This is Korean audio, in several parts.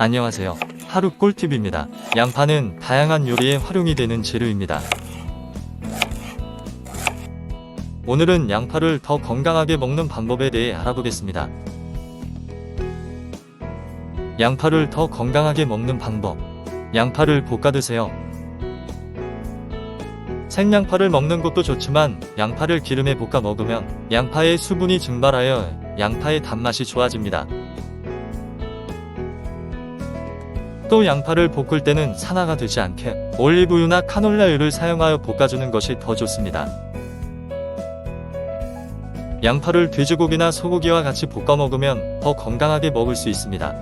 안녕하세요. 하루 꿀팁입니다. 양파는 다양한 요리에 활용이 되는 재료입니다. 오늘은 양파를 더 건강하게 먹는 방법에 대해 알아보겠습니다. 양파를 더 건강하게 먹는 방법. 양파를 볶아 드세요. 생양파를 먹는 것도 좋지만 양파를 기름에 볶아 먹으면 양파의 수분이 증발하여 양파의 단맛이 좋아집니다. 또 양파를 볶을 때는 산화가 되지 않게 올리브유나 카놀라유를 사용하여 볶아주는 것이 더 좋습니다. 양파를 돼지고기나 소고기와 같이 볶아 먹으면 더 건강하게 먹을 수 있습니다.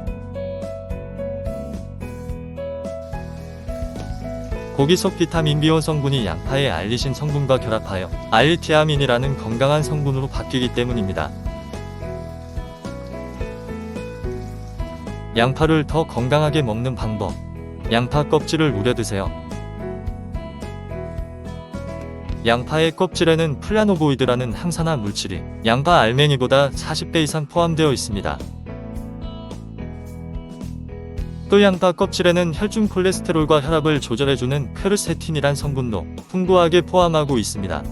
고기 속 비타민 B1 성분이 양파의 알리신 성분과 결합하여 알티아민이라는 건강한 성분으로 바뀌기 때문입니다. 양파를 더 건강하게 먹는 방법. 양파 껍질을 우려 드세요. 양파의 껍질에는 플라노보이드라는 항산화 물질이 양파 알맹이보다 40배 이상 포함되어 있습니다. 또 양파 껍질에는 혈중 콜레스테롤과 혈압을 조절해주는 퀘르세틴이란 성분도 풍부하게 포함하고 있습니다.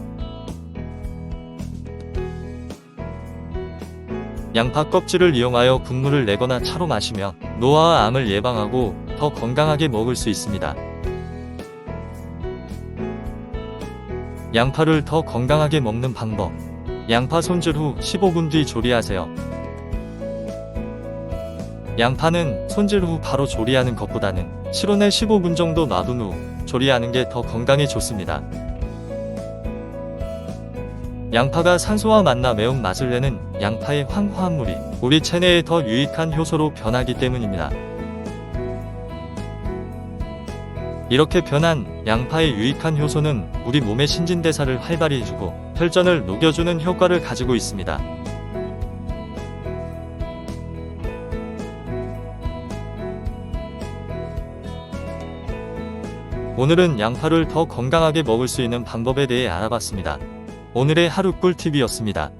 양파 껍질을 이용하여 국물을 내거나 차로 마시면 노화와 암을 예방하고 더 건강하게 먹을 수 있습니다. 양파를 더 건강하게 먹는 방법. 양파 손질 후 15분 뒤 조리하세요. 양파는 손질 후 바로 조리하는 것보다는 실온에 15분 정도 놔둔 후 조리하는 게 더 건강에 좋습니다. 양파가 산소와 만나 매운 맛을 내는 양파의 황화합물이 우리 체내에 더 유익한 효소로 변하기 때문입니다. 이렇게 변한 양파의 유익한 효소는 우리 몸의 신진대사를 활발히 해주고 혈전을 녹여주는 효과를 가지고 있습니다. 오늘은 양파를 더 건강하게 먹을 수 있는 방법에 대해 알아봤습니다. 오늘의 하루 꿀팁이었습니다.